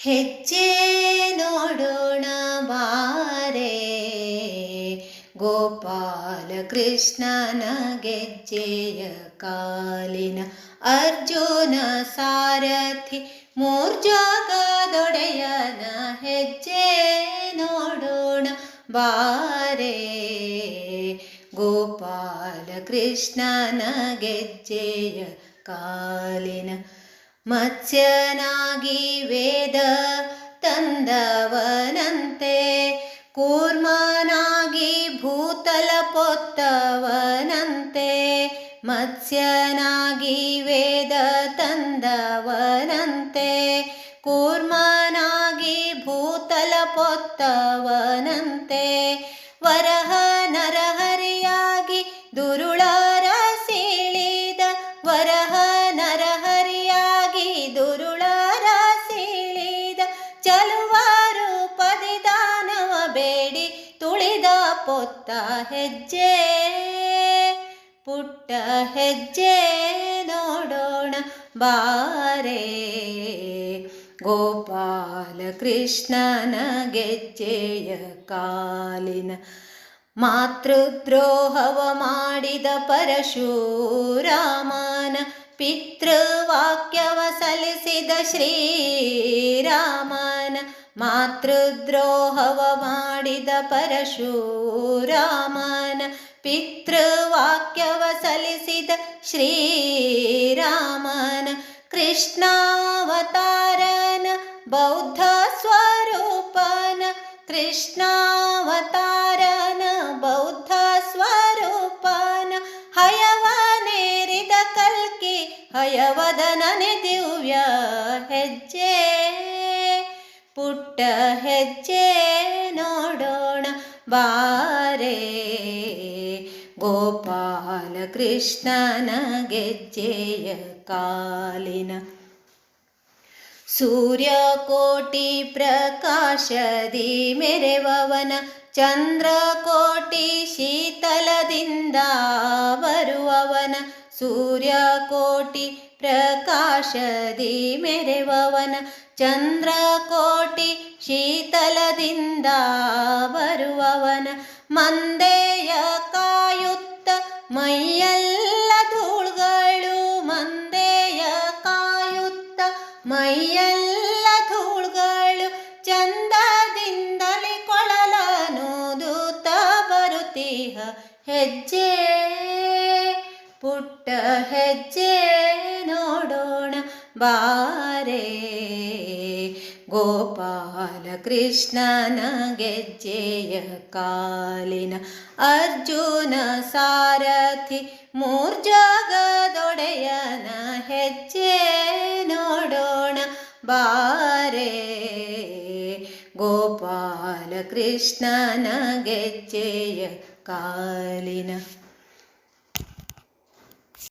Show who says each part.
Speaker 1: ಹೆಜ್ಜೆ ನೋಡೋಣ ಬಾರೆ. ಗೋಪಾಲ ಕೃಷ್ಣನ ಗೆಜ್ಜೆಯ ಕಾಲಿನ ಅರ್ಜುನ ಸಾರಥಿ ಮೂರ್ಜಾಗದೊಡೆಯನ ಹೆಜ್ಜೆ ನೋಡೋಣ ಬಾರೆ. ಗೋಪಾಲ ಕೃಷ್ಣನ ಗೆಜ್ಜೆಯ ಕಾಲಿನ ಮತ್ಸ್ಯನಾಗಿ ವೇದ ತಂದವನಂತೆ ಕೂರ್ಮನಾಗಿ ಭೂತಲ ಪೊತ್ತವನಂತೆ ಮತ್ಸ್ಯನಾಗಿ ವೇದ ತಂದವನಂತೆ ಕೂರ್ಮನಾಗಿ ಭೂತಲ ಪೊತ್ತವನಂತೆ ತುಳಿದ ಪೊತ್ತ ಹೆಜ್ಜೆ ಪುಟ್ಟ ಹೆಜ್ಜೆ ನೋಡೋಣ ಬಾರೆ ಗೋಪಾಲ ಕೃಷ್ಣನ ಗೆಜ್ಜೆಯ ಕಾಲಿನ ಮಾತೃದ್ರೋಹವ ಮಾಡಿದ ಪರಶುರಾಮನ ಪಿತೃವಾಕ್ಯವ ಸಲ್ಲಿಸಿದ ಶ್ರೀರಾಮನ ಮಾತೃದ್ರೋಹವ ಮಾಡಿದ ಪರಶುರಾಮನ ಪಿತೃವಾಕ್ಯವ ಸಲ್ಲಿಸಿದ ಶ್ರೀರಾಮನ ಕೃಷ್ಣಾವತಾರನ ಬೌದ್ಧ ಸ್ವರೂಪನ ಕೃಷ್ಣಾವತಾರನ ಬೌದ್ಧ ಸ್ವರೂಪನ ಹಯವನೇರಿದ ಕಲ್ಕಿ ಹಯವದನನೆ ದಿವ್ಯ ಹೆಜ್ಜೆ ಪುಟ್ಟ ಹೆಜ್ಜೆ ನೋಡೋಣ ಬಾರೆ. ಗೋಪಾಲ ಕೃಷ್ಣನ ಗೆಜ್ಜೆಯ ಕಾಲಿನ ಸೂರ್ಯಕೋಟಿ ಪ್ರಕಾಶದಿ ಮೆರೆವವನ ಚಂದ್ರಕೋಟಿ ಶೀತಲದಿಂದ ಬರುವವನ ಸೂರ್ಯಕೋಟಿ ಪ್ರಕಾಶದಿ ಮೆರೆವವನ ಚಂದ್ರಕೋಟಿ ಶೀತಲದಿಂದ ಬರುವವನ ಮಂದೆಯ ಕಾಯುತ್ತ ಮೈಯೆಲ್ಲ ಧೂಳುಗಳು ಮಂದೆಯ ಕಾಯುತ್ತ ಮೈಯೆಲ್ಲ ಧೂಳುಗಳು ಚಂದದಿಂದಲೇ ಕೊಳಲನೂದೂತ ಬರುತ್ತೀಹ. ಹೆಜ್ಜೆ ಪುಟ್ಟ ಹೆಜ್ಜೆ ನೋಡೋಣ ಬಾರೆ. ಗೋಪಾಲ ಕೃಷ್ಣನ ಗೆಜ್ಜೆಯ ಕಾಲಿನ ಅರ್ಜುನ ಸಾರಥಿ ಮೂರ್ಜಾಗದೊಡೆಯನ ಹೆಜ್ಜೆ ನೋಡೋಣ ಬಾರೆ ಗೋಪಾಲ ಕೃಷ್ಣನ ಗೆಜ್ಜೆಯ ಕಾಲಿನ